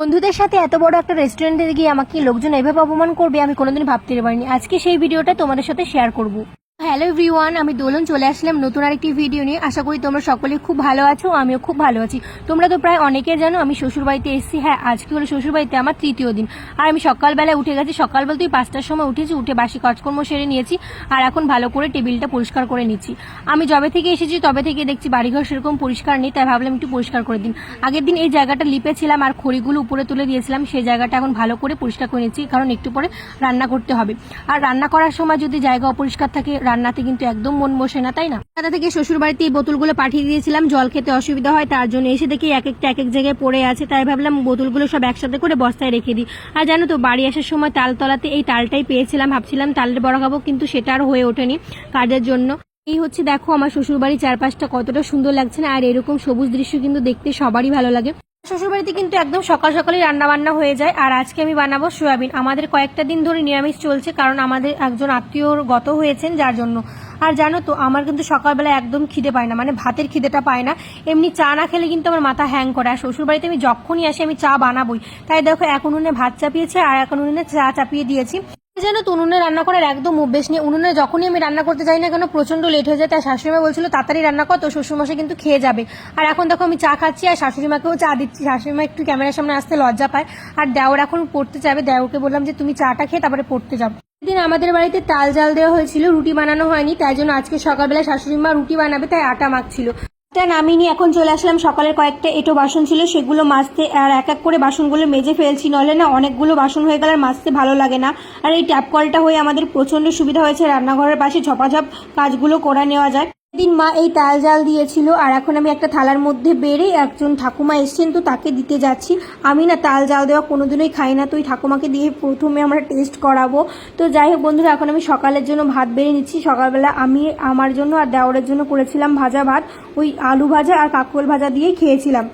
বন্ধুদের সাথে এত বড় একটা রেস্টুরেন্টে গিয়ে আমাকে লোকজন এভাবে অপমান করবে আমি কোনোদিন ভাবতে পারিনি। আজকে সেই ভিডিওটা তোমাদের সাথে শেয়ার করব। হ্যালো এভরিওয়ান আমি দোলন চলে আসলাম নতুন আরেকটি ভিডিও নিয়ে। আশা করি তোমরা সকলে খুব ভালো আছো, আমিও খুব ভালো আছি। তোমরা তো প্রায় অনেকে জানো, আমি শ্বশুরবাড়িতে এসেছি। হ্যাঁ আজকে হলো শ্বশুরবাড়িতে আমার তৃতীয় দিন। আর আমি সকালবেলায় উঠে গেছি। সকাল বলতে ওই পাঁচটার সময় উঠেছি, উঠে বাসি কাজকর্ম সেরে নিয়েছি। আর এখন ভালো করে টেবিলটা পরিষ্কার করে নিচ্ছি। আমি যবে থেকে এসেছি, তবে থেকে দেখছি বাড়িঘর সেরকম পরিষ্কার নেই, তাই ভাবলাম একটু পরিষ্কার করে দিন। আগের দিন এই জায়গাটা লিপেছিলাম আর খড়িগুলো উপরে তুলে দিয়েছিলাম, সেই জায়গাটা এখন ভালো করে পরিষ্কার করে নিচ্ছি, কারণ একটু পরে রান্না করতে হবে। আর রান্না করার সময় যদি জায়গা অপরিষ্কার থাকে রান্নাতে কিন্তু একদম মন বসে না, তাই না? দাদা থেকে শ্বশুর বাড়িতে এই বোতলগুলো পাঠিয়ে দিয়েছিলাম, জল খেতে অসুবিধা হয়, তার জন্য এসে দেখি এক একটা, এক এক জায়গায় পড়ে আছে, তাই ভাবলাম বোতলগুলো সব একসাথে করে বস্তায় রেখে দিই। আর জানো তো, বাড়ি আসার সময় তালতলাতে এই তালটাই পেয়েছিলাম, ভাবছিলাম তালের বড় খাব, কিন্তু সেটা আর হয়ে ওঠেনি কাজের জন্য। এই হচ্ছে দেখো, আমার শ্বশুর বাড়ির চারপাশটা কতটা সুন্দর লাগছে না, আর এরকম সবুজ দৃশ্য কিন্তু দেখতে সবারই ভালো লাগে। শ্বশুরবাড়িতে কিন্তু একদম সকাল সকালই রান্না বান্না হয়ে যায়। আর আজকে আমি বানাবো সয়াবিন। আমাদের কয়েকটা দিন ধরে নিরামিষ চলছে কারণ আমাদের একজন আত্মীয় গত হয়েছেন যার জন্য। আর জানো তো, আমার কিন্তু সকালবেলা একদম খিদে পায় না মানে ভাতের খিদেটা পায় না। এমনি চা না খেলে কিন্তু আমার মাথা হ্যাং করে। আর শ্বশুরবাড়িতে আমি যখনই আসি আমি চা বানাবোই। তাই দেখো, এখন উনুনে ভাত চাপিয়েছে আর এখন উনুনে চা চাপিয়ে দিয়েছি। যেন তো উনুনে রান্না করার একদম অভ্যেস নেই। উনুনে যখনই আমি রান্না করতে যাই না কেন প্রচণ্ড লেট হয়ে যায়। তাই শাশুড়িমা বলছিল, তাড়াতাড়ি রান্না কর তো শ্বশুরমশাই কিন্তু খেয়ে যাবে। আর এখন দেখো আমি চা খাচ্ছি, আর শাশুড়িমাকেও চা দিচ্ছি। শাশুড়িমা একটু ক্যামেরার সামনে আসতে লজ্জা পায়। আর দেওর এখন পড়তে যাবে। দেওরকে বললাম যে, তুমি চাটা খেয়ে তারপরে পড়তে যাও। দিন আমাদের বাড়িতে তাল জাল দেওয়া হয়েছিল, রুটি বানানো হয়নি। তাই জন্য আজকে সকালবেলা শাশুড়ি মা রুটি বানাবে, তাই আটা মাখছিল। নামিনি এখন চলে আসলাম। সকালের কয়েকটা এটো বাসন ছিল, সেগুলো মাজতে আর এক এক করে বাসনগুলো মেজে ফেলছি। নলে না অনেকগুলো বাসন হয়ে গেলে আর মাজতে ভালো লাগে না। আর এই ট্যাপ কলটা হয়ে আমাদের প্রচণ্ড সুবিধা হয়েছে। রান্নাঘরের পাশে ঝপাঝপ কাজগুলো করে নেওয়া যায়। দিন মা এই তাল জাল দিয়েছিল আর এখন আমি একটা থালার মধ্যে বেড়ে একজন ঠাকুমা এসছেন তো তাকে দিতে যাচ্ছি। আমি না তাল জাল দেওয়া কোনোদিনই খাই না, তো ওই ঠাকুমাকে দিয়ে প্রথমে আমরা টেস্ট করাবো। তো যাই হোক বন্ধুরা, এখন আমি সকালের জন্য ভাত বেড়ে নিচ্ছি। সকালবেলা আমি আমার জন্য আর দেওয়ারের জন্য করেছিলাম ভাজা ভাত। ওই আলু ভাজা আর কাকুল ভাজা দিয়েই খেয়েছিলাম।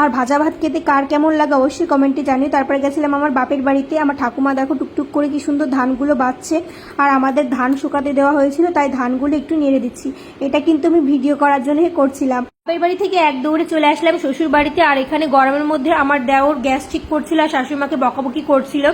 আর ভাজা ভাত খেতে কার কেমন লাগে অবশ্যই কমেন্টে জানিও। তারপরে গেছিলাম আমার বাপের বাড়িতে। আমার ঠাকুমা দেখো টুকটুক করে কি সুন্দর ধানগুলো বাচ্ছে। আর আমাদের ধান শুকাতে দেওয়া হয়েছিল, তাই ধানগুলো একটু নেড়ে দিচ্ছি। এটা কিন্তু আমি ভিডিও করার জন্য করছিলাম। বাপের বাড়ি থেকে এক দৌড়ে চলে আসলাম শ্বশুর বাড়িতে আর এখানে গরমের মধ্যে আমার দেওর গ্যাস ঠিক করছিল আর শাশুড়ি মাকে বকাবকি করছিল।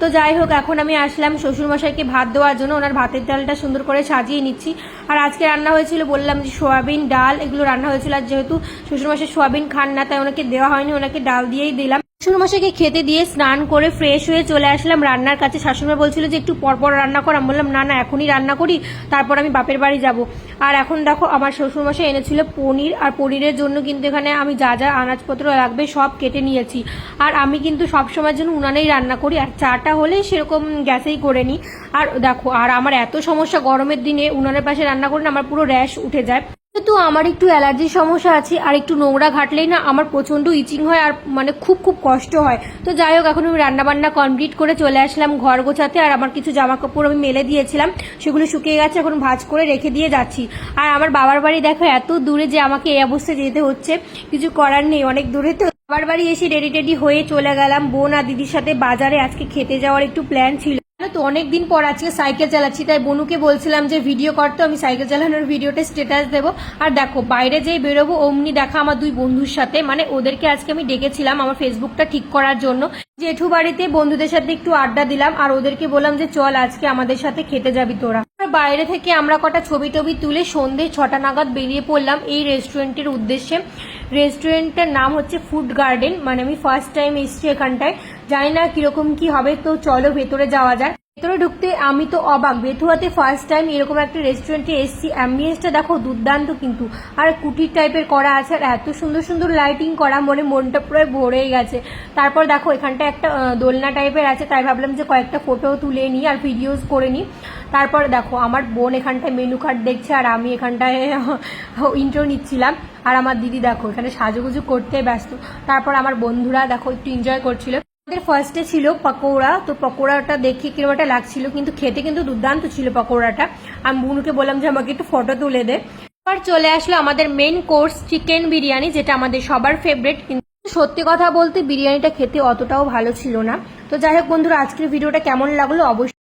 তো যাই হোক, এখন আমি আসলাম শ্বশুরমশাইকে ভাত দেওয়ার জন্য। ওনার ভাতের ডালটা সুন্দর করে সাজিয়ে নিচ্ছি। আর আজকে রান্না হয়েছিল, বললাম যে সোয়াবিন, ডাল, এগুলো রান্না হয়েছিল। আর যেহেতু শ্বশুরমশাই সোয়াবিন খান না, তাই ওনাকে দেওয়া হয়নি, ওনাকে ডাল দিয়েই দিলাম। শ্বশুরমশাইকে খেতে দিয়ে স্নান করে ফ্রেশ হয়ে চলে আসলাম রান্নার কাছে। শাশুড়ি বলছিল যে, একটু পরপর রান্না কর। আমি বললাম, না না, এখনই রান্না করি, তারপর আমি বাপের বাড়ি যাব। আর এখন দেখো, আমার শ্বশুরমশাই এনেছিল পনির, আর পনিরের জন্য কিন্তু এখানে আমি যা যা আনাজপত্র লাগবে সব কেটে নিয়েছি। আর আমি কিন্তু সব সময়ের জন্য উনানেই রান্না করি, আর চাটা হলে সেরকম গ্যাসেই করে নিই। আর দেখো, আর আমার এত সমস্যা গরমের দিনে, উনানের পাশে রান্না করি না আমার পুরো র্যাশ উঠে যায়। কিন্তু আমার একটু অ্যালার্জির সমস্যা আছে, আর একটু নোংরা ঘাটলেই না আমার প্রচণ্ড ইচিং হয় আর মানে খুব খুব কষ্ট হয়। তো যাই হোক, এখন আমি রান্না বান্না কমপ্লিট করে চলে আসলাম ঘর গোছাতে, আর আমার কিছু জামা কাপড় আমি মেলে দিয়েছিলাম, সেগুলো শুকিয়ে গেছে, এখন ভাজ করে রেখে দিয়ে যাচ্ছি। আর আমার বাবার বাড়ি দেখো, এত দূরে যে আমাকে এই অবস্থায় যেতে হচ্ছে, কিছু করার নেই, অনেক দূরে তো। বাবার বাড়ি এসে রেডি টেডি হয়ে চলে গেলাম, বোন আর দিদির সাথে বাজারে আজকে খেতে যাওয়ার একটু প্ল্যান ছিল। তো অনেকদিন পর আজকে সাইকেল চালাচ্ছি, তাই বনুকে বলছিলাম যে ভিডিও করতে আমি সাইকেল চালানোর ভিডিওটা স্ট্যাটাস দেবো। আর দেখো, বাইরে যেই বেরোবো, অমনি দেখা আমার দুই বন্ধুর সাথে। মানে ওদেরকে আজকে আমি ডেকেছিলাম আমার ফেসবুকটা ঠিক করার জন্য। জেঠু বাড়িতে বন্ধুদের সাথে একটু আড্ডা দিলাম, আর ওদেরকে বললাম যে চল আজকে আমাদের সাথে খেতে যাবি তোরা। বাইরে থেকে আমরা কটা ছবি টবি তুলে সন্ধে ছটা নাগাদ বেরিয়ে পড়লাম এই রেস্টুরেন্টের উদ্দেশ্যে। রেস্টুরেন্টের নাম হচ্ছে ফুড গার্ডেন মানে আমি ফার্স্ট টাইম এসেছি এখানটায়। জানি না কীরকম কি হবে, তো চলো ভেতরে যাওয়া যায় ভেতরে ঢুকতে আমি তো অবাক। বেথুয়াতে ফার্স্ট টাইম এরকম একটা রেস্টুরেন্টে এসেছি। অ্যাম্বিয়েন্সটা দেখো দুর্দান্ত কিন্তু। আর কুটির টাইপের করা আছে আর এত সুন্দর সুন্দর লাইটিং করা মনে মনটা পুরো ভরে গেছে। তারপর দেখো এখানটা একটা দোলনা টাইপের আছে, তাই ভাবলাম যে কয়েকটা ফটো তুলে নিই আর ভিডিওস করে নিই। তারপর দেখো আমার বোন এখানটায় মেনু কার্ড দেখছে আর আমি এখানটায় ইন্ট্রো নিচ্ছিলাম। আর আমার দিদি দেখো এখানে সাজুগুজু করতে ব্যস্ত। তারপর আমার বন্ধুরা দেখো একটু এনজয় করছিল। আমাদের ফার্স্টে ছিল পকোড়া, তো পকোড়াটা দেখে কীরকম একটা লাগছিল, কিন্তু খেতে কিন্তু দুর্দান্ত ছিল পকোড়াটা। আমি বোনকে বললাম যে, আমাকে একটু ফটো তুলে দে। এবার চলে আসলো আমাদের মেন কোর্স চিকেন বিরিয়ানি, যেটা আমাদের সবার ফেভারিট কিন্তু সত্যি কথা বলতে, বিরিয়ানিটা খেতে অতটাও ভালো ছিল না। তো যাই হোক বন্ধুরা, আজকের ভিডিওটা কেমন লাগল অবশ্যই